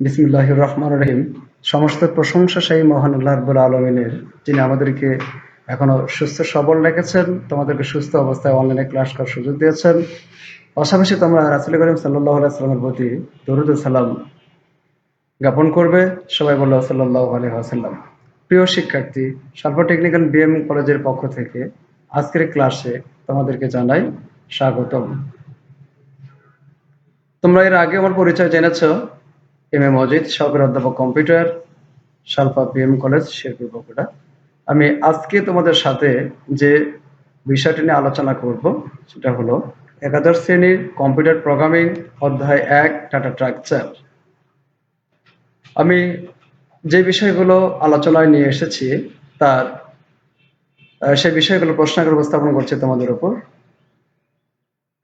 বিসমুল্লাহ রহমান রহিম। সমস্ত প্রশংসা সেই মহান আল্লাহ রব্বুল আলমিনের, যিনি আমাদেরকে এখনও সুস্থ সবল রেখেছেন, তোমাদেরকে সুস্থ অবস্থায় অনলাইনে ক্লাস করার সুযোগ দিয়েছেন। পাশাপাশি তোমরা রাসুল করিম সাল্লাহ সাল্লামের প্রতি দরুদ সালাম জ্ঞাপন করবে। সবাই বলল সাল্লাহ আলহাম প্রিয় শিক্ষার্থী সার্ভ টেকনিক্যাল বিএম কলেজের পক্ষ থেকে আজকের ক্লাসে তোমাদেরকে জানাই স্বাগতম। তোমরা এর আগে আমার পরিচয় জেনেছো এম এ মজিদ, সহকারী অধ্যাপক computer Salfa PM college, Sherpur Bogura. আমি আজকে তোমাদের সাথে যে বিষয়টি নিয়ে আলোচনা করব, সেটা হলো একাদশ শ্রেণির কম্পিউটার প্রোগ্রামিং অধ্যায় এক টাটা স্ট্রাকচার। আমি যে বিষয়গুলো আলোচনায় নিয়ে এসেছি, তার সেই বিষয়গুলো প্রশ্নাগার উপস্থাপন করছি তোমাদের উপর।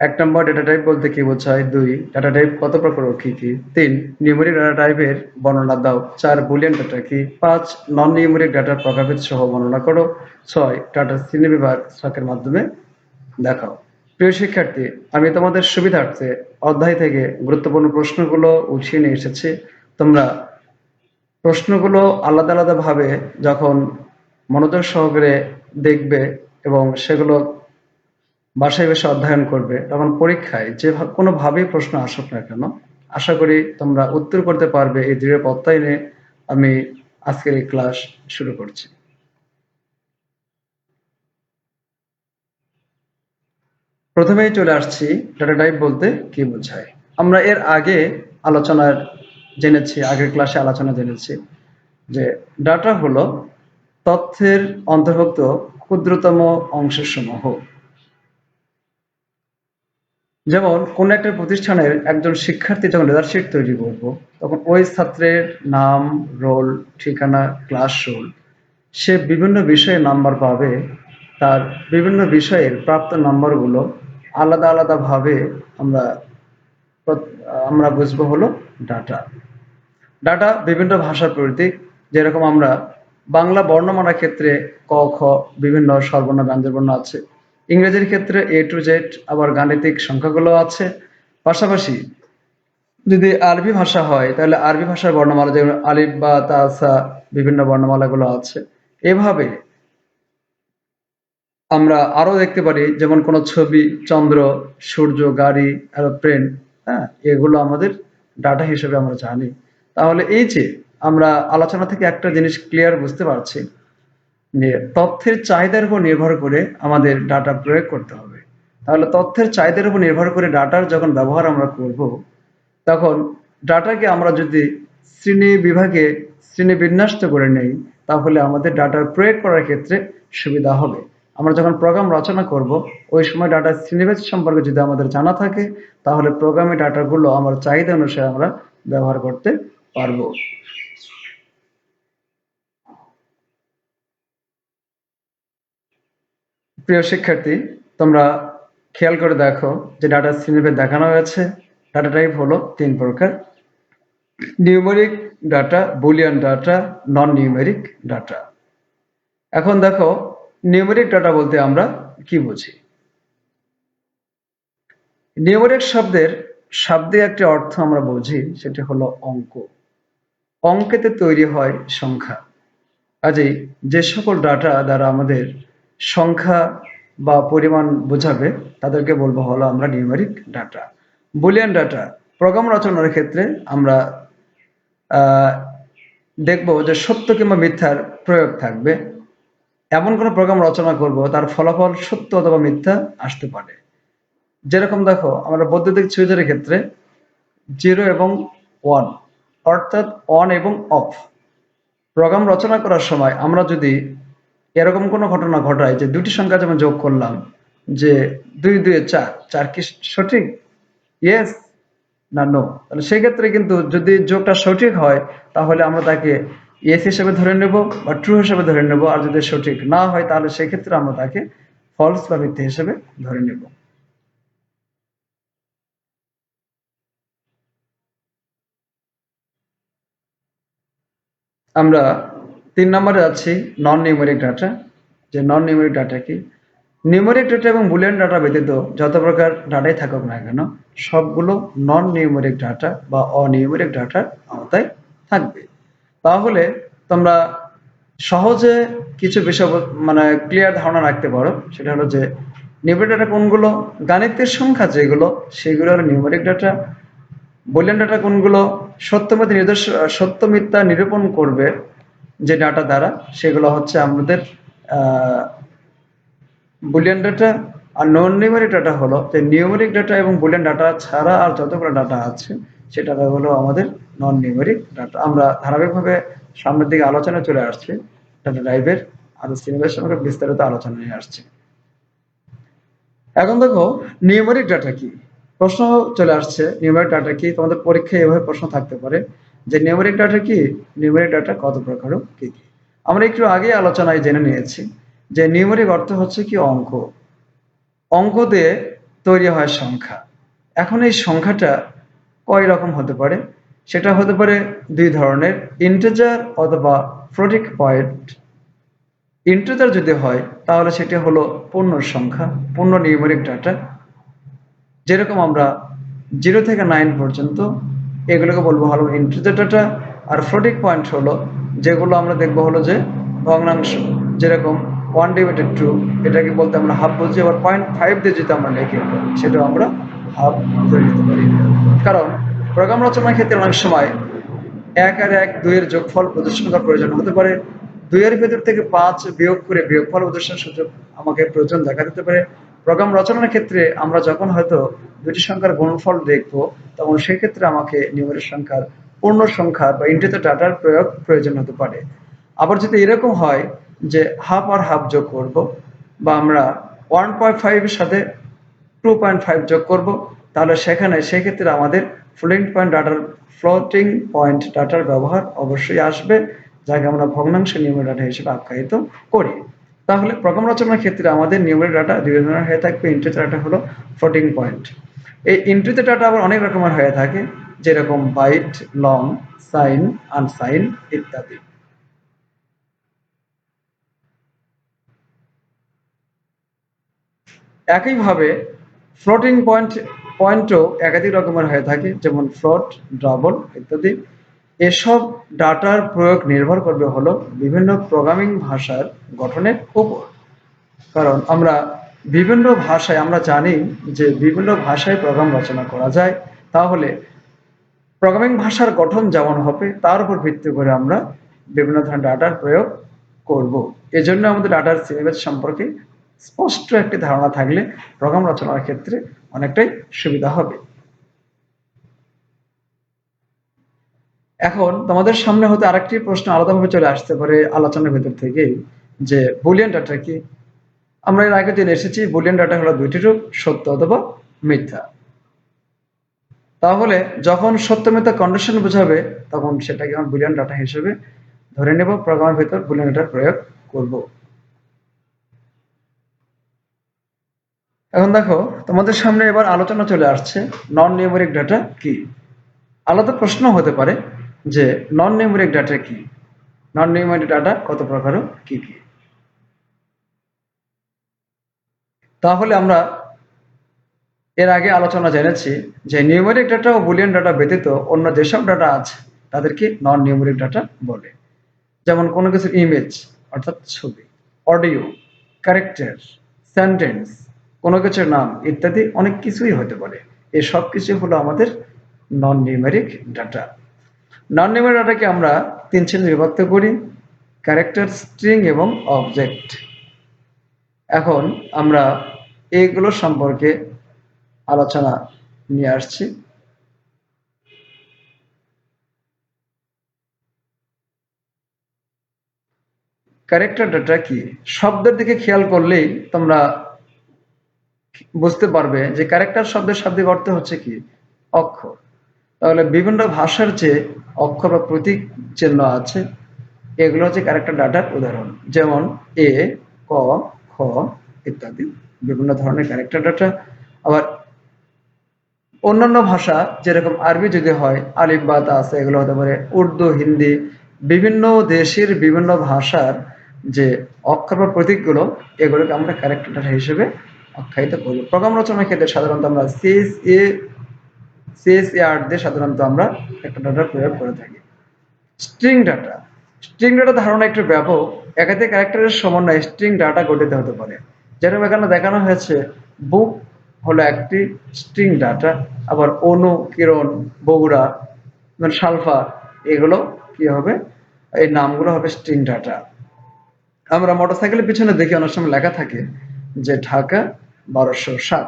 এক নম্বর ডেটা টাইপ বলতে কি বোঝায়? দুই ডাটা টাইপ কত প্রকার ও কি কি? তিন নিউমেরিক ডাটা টাইপের বর্ণনা দাও। চার বুলিয়ান ডাটা কি? পাঁচ নন নিউমেরিক ডাটার প্রকারভেদ সহ বর্ণনা করো। ছয় ডাটা শ্রেণি বিভাগ ছকের মাধ্যমে দেখাও। প্রিয় শিক্ষার্থী, আমি তোমাদের সুবিধার্থে অধ্যায় থেকে গুরুত্বপূর্ণ প্রশ্নগুলো উঠিয়ে নিয়ে এসেছি। তোমরা প্রশ্নগুলো আলাদা আলাদাভাবে যখন মনোযোগ সহকারে দেখবে এবং সেগুলো বাসায় বসে অধ্যয়ন করবে, তখন পরীক্ষায় যে কোনোভাবেই প্রশ্ন আসুক না কেন, আশা করি তোমরা উত্তর করতে পারবে এই দৃঢ় প্রত্যয় আমি আজকের এই ক্লাস শুরু করছি। প্রথমেই চলে আসছি ডাটা টাইপ বলতে কি বোঝায়। আমরা এর আগে আলোচনার জেনেছি, আগের ক্লাসে আলোচনা জেনেছি যে ডাটা হলো তথ্যের অন্তর্ভুক্ত ক্ষুদ্রতম অংশের সমূহ যেমন, কোন একটা প্রতিষ্ঠানের একজন শিক্ষার্থী যখন রেজাল্ট তৈরি করব, তখন ওই ছাত্রের নাম রোল ঠিকানা ক্লাস রোল সে বিভিন্ন বিষয়ে নাম্বার পাবে, তার বিভিন্ন বিষয়ের প্রাপ্ত নাম্বারগুলো আলাদা আলাদাভাবে আমরা আমরা বুঝব হলো ডাটা ডাটা বিভিন্ন ভাষার প্রতীক, যেরকম আমরা বাংলা বর্ণমালার ক্ষেত্রে ক, খ বিভিন্ন স্বরবর্ণ ব্যঞ্জনবর্ণ আছে। ইংরেজির ক্ষেত্রে এ টু জেড আবার গাণিতিক সংখ্যাগুলো আছে। পাশাপাশি যদি আরবি ভাষা হয়, তাহলে আরবি ভাষার বর্ণমালা যেমন আলিফ, বা তাসা বিভিন্ন বর্ণমালাগুলো আছে। এভাবে আমরা আরও দেখতে পারি, যেমন কোন ছবি, চন্দ্র, সূর্য, গাড়ি, এরোপ্লেন হ্যাঁ এগুলো আমাদের ডাটা হিসেবে আমরা জানি। তাহলে এই যে আমরা আলোচনা থেকে একটা জিনিস ক্লিয়ার বুঝতে পারছি যে তথ্যের চাহিদার উপর নির্ভর করে আমাদের ডাটা প্রয়োগ করতে হবে। তাহলে তথ্যের চাহিদার উপর নির্ভর করে ডাটার যখন ব্যবহার আমরা করব, তখন ডাটাকে আমরা যদি শ্রেণি বিভাগে শ্রেণি বিন্যাস্ত করে নেই, তাহলে আমাদের ডাটার প্রয়োগ করার ক্ষেত্রে সুবিধা হবে। আমরা যখন প্রোগ্রাম রচনা করব, ওই সময় ডাটা শ্রেণীভেদ সম্পর্কে যদি আমাদের জানা থাকে, তাহলে প্রোগ্রামে ডাটাগুলো আমার চাহিদা অনুসারে আমরা ব্যবহার করতে পারব। প্রিয় শিক্ষার্থী, তোমরা খেয়াল করে দেখো যে ডাটা শ্রেণীভেদ দেখানো হয়েছে। ডাটা টাইপ হলো তিন প্রকার। Numeric data boolean data non numeric data এখন দেখো নিউমেরিক ডাটা বলতে আমরা কি বুঝি? নিউমেরিক শব্দের শাব্দিক একটি অর্থ আমরা বুঝি, সেটি হলো অঙ্ক। অঙ্কেতে তৈরি হয় সংখ্যা। কাজেই যে সকল ডাটা দ্বারা আমাদের সংখ্যা বা পরিমাণ বোঝাবে, তাদেরকে বলব হলো আমরা numeric data boolean data program রচনার ক্ষেত্রে আমরা দেখব যে সত্য কিংবা মিথ্যার প্রয়োগ থাকবে। এমন কোনো প্রোগ্রাম রচনা করব, তার ফলাফল সত্য অথবা মিথ্যা আসতে পারে। যেরকম দেখো, আমরা বৈদ্যুতিক সুইচের ক্ষেত্রে জিরো এবং ওয়ান অর্থাৎ অন এবং অফ প্রোগ্রাম রচনা করার সময় আমরা যদি এরকম কোনো ঘটনা ঘটায় যে দুটি সংখ্যা যেমন যোগ করলাম, যে দুই দুই, চার চার কি সঠিক? ইয়েস না নো তাহলে সেক্ষেত্রে কিন্তু যদি যোগটা সঠিক হয়, তাহলে আমরা তাকে ইয়েস হিসেবে ধরে নেব বা ট্রু হিসেবে ধরে নেব, আর যদি সঠিক না হয়, তাহলে সেক্ষেত্রে আমরা তাকে ফলস বা মিথ্যে হিসেবে ধরে নেব। আমরা তিন নম্বরে আছে নন নিউমেরিক ডাটা যে নন নিউমেরিক ডাটা কি? নিউমেরিক ডাটা এবং বুলিয়ান ডাটা ব্যতীত যত প্রকার ডাটাই থাকুক না কেন, সবগুলো নন নিউমেরিক ডাটা বা অনিউমেরিক ডাটার আওতায় থাকবে। তাহলে তোমরা সহজে কিছু বিষয় মানে ক্লিয়ার ধারণা রাখতে পারো, সেটা হলো যে নিউমেরিক ডাটা কোনগুলো, গাণিতিক সংখ্যা যেগুলো সেগুলো হলো নিউমেরিক ডাটা বুলিয়ান ডাটা কোনগুলো সত্য মিথ্যা নির্দেশ সত্য মিথ্যা নিরূপণ করবে যে ডাটা দ্বারা, সেগুলো হচ্ছে আমাদের বুলিয়ান ডাটা আর নন নিউমেরিক ডাটা হলো যে নিউমেরিক ডাটা এবং বুলিয়ান ডাটা ছাড়া আর যতগুলো ডাটা আছে, সেটা হলো আমাদের নন নিউমেরিক ডাটা। আমরা ধারাবাহিকভাবে সামনের দিকে আলোচনা চলে আসছি, ডাটা টাইপের আরও সিলেবাস আমাকে বিস্তারিত আলোচনা নিয়ে আসছে। এখন দেখো নিউমেরিক ডাটা কি? প্রশ্ন চলে আসছে নিউমেরিক ডাটা কি? তোমাদের পরীক্ষায় এভাবে প্রশ্ন থাকতে পারে। যে নিউমেরিক ডাটা কি? নিউমেরিক ডাটা কত প্রকার কি কি? আমরা একটু আগে আলোচনায় জেনে নিয়েছি যে নিউমেরিক অর্থ হচ্ছে কি অঙ্ক। অঙ্ক দিয়ে তৈরি হয় সংখ্যা। এখন এই সংখ্যাটা কয় রকম হতে পারে? সেটা হতে পারে দুই ধরনের ইন্টেজার অথবা ফ্রোটিক পয়েন্ট ইন্টেজার যদি হয়, তাহলে সেটি হলো পূর্ণ সংখ্যা, পূর্ণ নিউমেরিক ডাটা যেরকম আমরা জিরো থেকে নাইন পর্যন্ত এগুলোকে বলব হলো ইন্টিজার ডাটা আর ফ্লোটিক পয়েন্ট হলো, যেগুলো আমরা দেখব হলো যে ভগ্নাংশ। যেরকম ওয়ান ডিভাইডেড টু এটাকে বলতে আমরা হাফ বুঝি আবার পয়েন্ট ফাইভ দিয়ে যদি আমরা লিখি, সেটাও আমরা হাফ ধরে নিতে পারি। কারণ প্রোগ্রাম রচনার ক্ষেত্রে অনেক সময় এক আর এক দুইয়ের যোগফল প্রদর্শন করার প্রয়োজন হতে পারে। দুইয়ের ভেতর থেকে পাঁচ বিয়োগ করে বিয়োগফল প্রদর্শনের সুযোগ আমাকে প্রয়োজন দেখা দিতে পারে। প্রোগ্রাম রচনার ক্ষেত্রে আমরা যখন হয়তো দুটি সংখ্যার গুণফল দেখব, তখন সেক্ষেত্রে আমাকে নিউমেরিক সংখ্যার পূর্ণ সংখ্যা বা ইন্টিজার ডাটার প্রয়োগ প্রয়োজন হতে পারে। আবার যদি এরকম হয় যে হাফ আর হাফ যোগ করব বা আমরা ওয়ান পয়েন্ট ফাইভের সাথে টু পয়েন্ট ফাইভ যোগ করব, তাহলে সেখানে সেক্ষেত্রে আমাদের ফ্লোটিং পয়েন্ট ডাটার ফ্লোটিং পয়েন্ট ডাটার ব্যবহার অবশ্যই আসবে, যাকে আমরা ভগ্নাংশ নিউমেরিক ডাটা হিসেবে আখ্যায়িত করি। তাহলে প্রোগ্রাম রচনার ক্ষেত্রে আমাদের নিউমেরিক ডাটা দুই ধরনের হয়ে থাকবে ইন্টিজার ডাটা হলো ফ্লোটিং পয়েন্ট এই ইন্টিজার ডাটা আবার অনেক রকমের হয়ে থাকে, যেরকম বাইট লং সাইন আনসাইন ইত্যাদি। একইভাবে ফ্লোটিং পয়েন্ট পয়েন্টও একাধিক রকমের হয়ে থাকে, যেমন ফ্লোট ডাবল ইত্যাদি। এসব ডাটার প্রয়োগ নির্ভর করবে হলো বিভিন্ন প্রোগ্রামিং ভাষার গঠনের উপর। কারণ আমরা বিভিন্ন ভাষায় আমরা জানি যে বিভিন্ন ভাষায় প্রোগ্রাম রচনা করা যায়। তাহলে প্রোগ্রামিং ভাষার গঠন যেমন হবে, তার উপর ভিত্তি করে আমরা বিভিন্ন ধরনের ডাটার প্রয়োগ করব। এজন্য আমাদের ডাটার সিলেবাস সম্পর্কে স্পষ্ট একটি ধারণা থাকলে প্রোগ্রাম রচনার ক্ষেত্রে অনেকটাই সুবিধা হবে। এখন তোমাদের সামনে হতে আরেকটি প্রশ্ন আলাদাভাবে চলে আসতে পারে আলোচনার ভেতর থেকেই, যে বুলিয়ান ডাটা কি? আমরা এর আগে জেনে এসেছি বুলিয়ান ডাটা হলো দুইটি রূপ, সত্য অথবা মিথ্যা। তাহলে যখন সত্য মিথ্যা কন্ডিশন বোঝাবে, তখন সেটাকে আমরা বুলিয়ান ডাটা হিসেবে ধরে নেব, প্রোগ্রামের ভেতর বুলিয়ান ডাটার প্রয়োগ করব। এখন দেখো, তোমাদের সামনে এবার আলোচনা চলে আসছে নন নিউমেরিক ডাটা কি? আলাদা প্রশ্ন হতে পারে যে নন নিউমেরিক ডাটা কি? নন নিউমেরিক ডাটা কত প্রকার কি কি? তাহলে আমরা এর আগে আলোচনা জেনেছি যে নিউমেরিক ডাটা ও বুলিয়ান ডাটা ব্যতীত অন্য যেসব ডাটা আছে, তাদেরকে নন নিউমেরিক ডাটা বলে। যেমন কোনো কিছুর ইমেজ অর্থাৎ ছবি অডিও ক্যারেক্টার সেন্টেন্স কোনো কিছুর নাম ইত্যাদি অনেক কিছুই হতে পারে। এই সব কিছু হলো আমাদের non numeric data. Non numeric ডাটাকে আমরা তিন শ্রেণি বিভক্ত করি ক্যারেক্টার স্ট্রিং এবং অবজেক্ট এখন আমরা এগুলো সম্পর্কে আলোচনা নিয়ে আসছি। ক্যারেক্টার ডাটা কি? শব্দের দিকে খেয়াল করলেই তোমরা বুঝতে পারবে যে ক্যারেক্টার শব্দের শাব্দিক অর্থ হচ্ছে কি? অক্ষর তাহলে বিভিন্ন ভাষার যে অক্ষর বা প্রতীক চিহ্ন আছে, এগুলো হচ্ছে ক্যারেক্টার ডাটার উদাহরণ। যেমন এ, ক ইত্যাদি, বিভিন্ন ধরনের ক্যারেক্টার ডাটা আবার অন্যান্য ভাষা, যেরকম আরবি যদি হয়, আলিফ, বা, তা আছে, এগুলো হতে পারে উর্দু, হিন্দি, বিভিন্ন দেশের বিভিন্ন ভাষার যে অক্ষর বা প্রতীকগুলো, এগুলোকে আমরা ক্যারেক্টার ডাটা হিসেবে আখ্যায়িত করব। প্রোগ্রাম রচনার ক্ষেত্রে সাধারণত আমরা CS A CS A art দিয়ে সাধারণত আমরা একটা ডাটা প্রয়োগ করে থাকি। স্ট্রিং ডাটা স্ট্রিং ডাটা ধারণা একটু ব্যাপক, একাধিক ক্যারেক্টারের সমন্বয়ে স্ট্রিং ডাটা গঠিত হতে পারে। যেরকম এখানে দেখানো হয়েছে বুক হলো একটি স্ট্রিং ডাটা আবার অনু, কিরণ, বগুড়া মানে সালফা, এগুলো কি হবে? এই নামগুলো হবে স্ট্রিং ডাটা আমরা মোটরসাইকেলের পিছনে দেখি, অনেক সময় লেখা থাকে যে ঢাকা বারোশো সাত।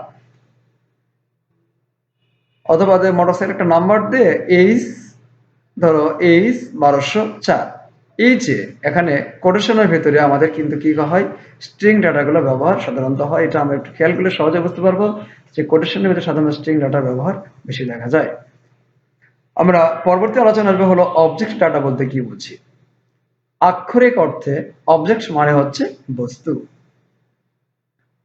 অথবা মোটরসাইকেল একটা নাম্বার দিয়ে এইচ ধরো এইচ বারোশো চার। এই যে, এখানে কোটেশনের ভেতরে আমাদের কিন্তু কি হয়? স্ট্রিং ডাটাগুলো ব্যবহার সাধারণত হয়। এটা আমরা একটু খেয়াল করলে সহজে বুঝতে পারব যে কোটেশনের ভিতরে সাধারণত স্ট্রিং ডাটার ব্যবহার বেশি দেখা যায়। আমরা পরবর্তী আলোচনা আসবে হলো অবজেক্ট ডাটা বলতে কি বুঝি? আক্ষরিক অর্থে অবজেক্ট মানে হচ্ছে বস্তু।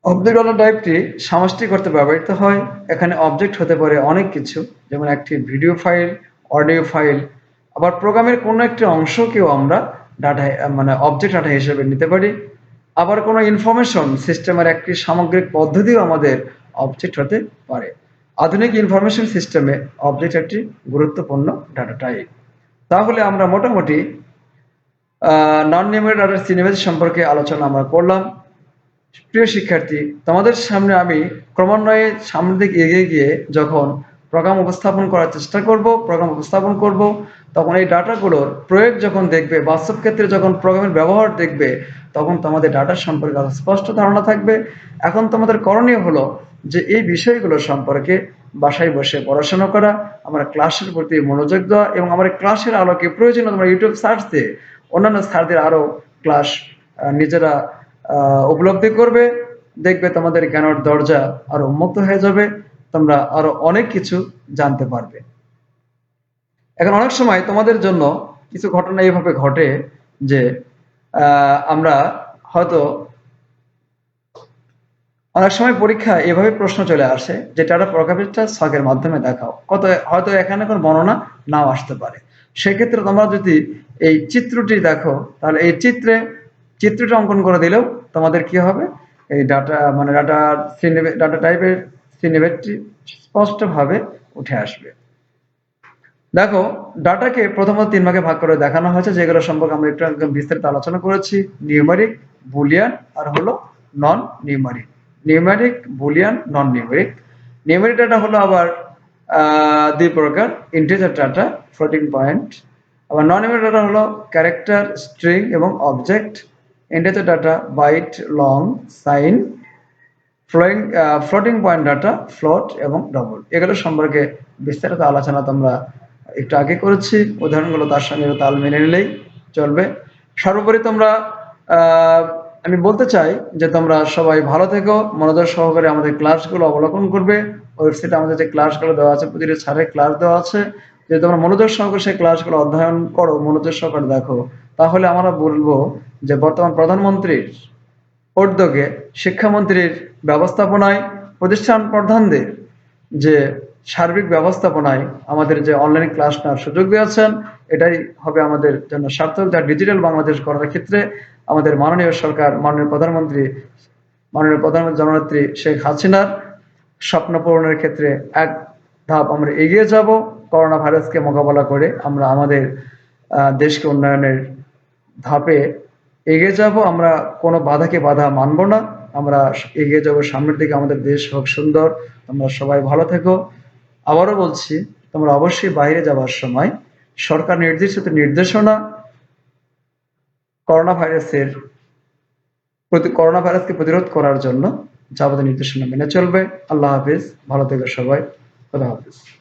অবজেক্ট ডাটা টাইপটি সামষ্টিক করতে ব্যবহৃত হয়। এখানে অবজেক্ট হতে পারে অনেক কিছু, যেমন একটি ভিডিও ফাইল অডিও ফাইল আবার প্রোগ্রামের কোনো একটি অংশকেও আমরা ডাটা মানে অবজেক্ট ডাটা হিসেবে নিতে পারি। আবার কোনো ইনফরমেশন সিস্টেমের একটি সামগ্রিক পদ্ধতিও আমাদের অবজেক্ট হতে পারে। আধুনিক ইনফরমেশন সিস্টেমে অবজেক্ট একটি গুরুত্বপূর্ণ ডাটা টাইপ তাহলে আমরা মোটামুটি নন নিউমেরিক ডাটার সিনেমেজ সম্পর্কে আলোচনা আমরা করলাম। প্রিয় শিক্ষার্থী, তোমাদের সামনে আমি ক্রমান্বয়ে সামনের দিকে এগিয়ে গিয়ে যখন প্রোগ্রাম উপস্থাপন করার চেষ্টা করব প্রোগ্রাম উপস্থাপন করব তখন এই ডাটাগুলোর প্রয়োগ যখন দেখবে, বাস্তব ক্ষেত্রে যখন প্রোগ্রামের ব্যবহার দেখবে, তখন তোমাদের ডাটা সম্পর্কে আরও স্পষ্ট ধারণা থাকবে। এখন তোমাদের করণীয় হলো যে এই বিষয়গুলো সম্পর্কে বাসায় বসে পড়াশোনা করা, আমার ক্লাসের প্রতি মনোযোগ দেওয়া এবং আমার ক্লাসের আলোকে প্রয়োজনীয় তোমরা ইউটিউব সার্চ দিয়ে অন্যান্য স্যারদের আরও ক্লাস নিজেরা উপলব্ধি করবে। দেখবে তোমাদের জ্ঞানের দরজা আরও উন্মুক্ত হয়ে যাবে, তোমরা আরও অনেক কিছু জানতে পারবে। এখন অনেক সময় তোমাদের জন্য কিছু ঘটনা এইভাবে ঘটে যে আমরা হয়তো অনেক সময় পরীক্ষা এভাবে প্রশ্ন চলে আসে যে, টাটা প্রকাশটা ছকের মাধ্যমে দেখাও। কত হয়তো এখানে কোনো বর্ণনা নাও আসতে পারে। সেক্ষেত্রে তোমরা যদি এই চিত্রটি দেখো, তাহলে এই চিত্রে, চিত্রটি অঙ্কন করে দিলেও তোমাদের কি হবে? এই ডাটা মানে ডাটা ডাটা টাইপের সিনেমেটটি স্পষ্টভাবে উঠে আসবে। দেখো, ডাটাকে প্রথমত তিন ভাগে ভাগ করে দেখানো হয়েছে, যেগুলো সম্পর্কে আমরা একটু একদম বিস্তারিত আলোচনা করেছি। নিউমারিক, বুলিয়ান আর হলো non numeric numeric boolean non numeric numeric data হলো আবার দুই প্রকার ইন্টিজার ডাটা ফ্লোটিং পয়েন্ট আবার নন নিউমারিক ডাটা হলো ক্যারেক্টার স্ট্রিং এবং object integer data byte long sign flowing floating point data float এবং ডবল এগুলো সম্পর্কে বিস্তারিত আলোচনা তোমরা একটু আগে করেছি, উদাহরণগুলো তার সঙ্গে তাল মেনে নিলেই চলবে। সর্বোপরি তোমরা আমি বলতে চাই যে তোমরা সবাই ভালো থেকো, মনোযোগ সহকারে আমাদের ক্লাসগুলো অবলোকন করবে। ওয়েবসাইটে আমাদের যে ক্লাসগুলো দেওয়া আছে, প্রতিটি ছাড়ের ক্লাস দেওয়া আছে, যদি তোমরা মনোযোগ সহকারে সেই ক্লাসগুলো অধ্যয়ন করো, মনোযোগ সহকারে দেখো, তাহলে আমরা বলব যে বর্তমান প্রধানমন্ত্রীর উদ্যোগে শিক্ষামন্ত্রীর ব্যবস্থাপনায় প্রতিষ্ঠান প্রধানদের যে সার্বিক ব্যবস্থাপনায় আমাদের যে অনলাইন ক্লাস নেওয়ার সুযোগ দিয়েছেন, এটাই হবে আমাদের জন্য সার্থক, যা ডিজিটাল বাংলাদেশ করার ক্ষেত্রে আমাদের মাননীয় সরকার, মাননীয় প্রধানমন্ত্রী মাননীয় প্রধানমন্ত্রী জননেত্রী শেখ হাসিনার স্বপ্ন পূরণের ক্ষেত্রে এক ধাপ আমরা এগিয়ে যাব। করোনা ভাইরাসকে মোকাবেলা করে আমরা আমাদের দেশকে উন্নয়নের ধাপে এগিয়ে যাব। আমরা কোনো বাধাকে বাধা মানব না। আমরা এগিয়ে যাব। সামনের দিকে আমাদের দেশ হোক সুন্দর। তোমরা সবাই ভালো থেকো। আবারও বলছি, তোমরা অবশ্যই বাইরে যাওয়ার সময় সরকার নির্দেশিত নির্দেশনা করোনা ভাইরাসের প্রতি করোনা ভাইরাসকে প্রতিরোধ করার জন্য যাবতীয় নির্দেশনা মেনে চলবে। আল্লাহ হাফিজ। ভালো থেকে সবাই। খোদা হাফিজ।